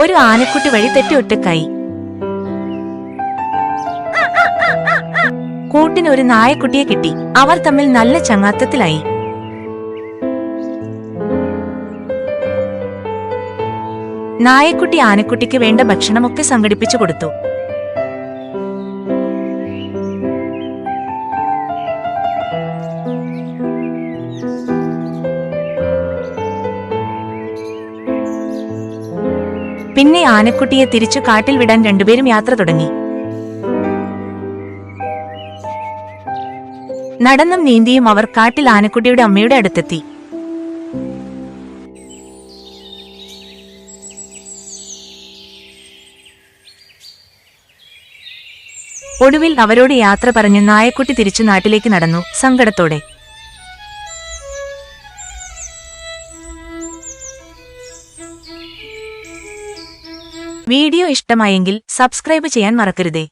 ഒരു ആനക്കുട്ടി വഴി തെറ്റി ഒറ്റക്കായി കൂട്ടിന് ഒരു നായക്കുട്ടിയെ കിട്ടി. അവർ തമ്മിൽ നല്ല ചങ്ങാത്തത്തിലായി. നായക്കുട്ടി ആനക്കുട്ടിക്ക് വേണ്ട ഭക്ഷണമൊക്കെ സംഘടിപ്പിച്ചു കൊടുത്തു. പിന്നെ ആനക്കുട്ടിയെ തിരിച്ചു കാട്ടിൽ വിടാൻ രണ്ടുപേരും യാത്ര തുടങ്ങി. നടന്നും നീന്തിയും അവർ കാട്ടിൽ ആനക്കുട്ടിയുടെ അമ്മയുടെ അടുത്തെത്തി. ഒടുവിൽ അവരോട് യാത്ര പറഞ്ഞ് നായക്കുട്ടി തിരിച്ചു നാട്ടിലേക്ക് നടന്നു സങ്കടത്തോടെ. വീഡിയോ ഇഷ്ടമായെങ്കിൽ സബ്സ്ക്രൈബ് ചെയ്യാൻ മറക്കരുതേ.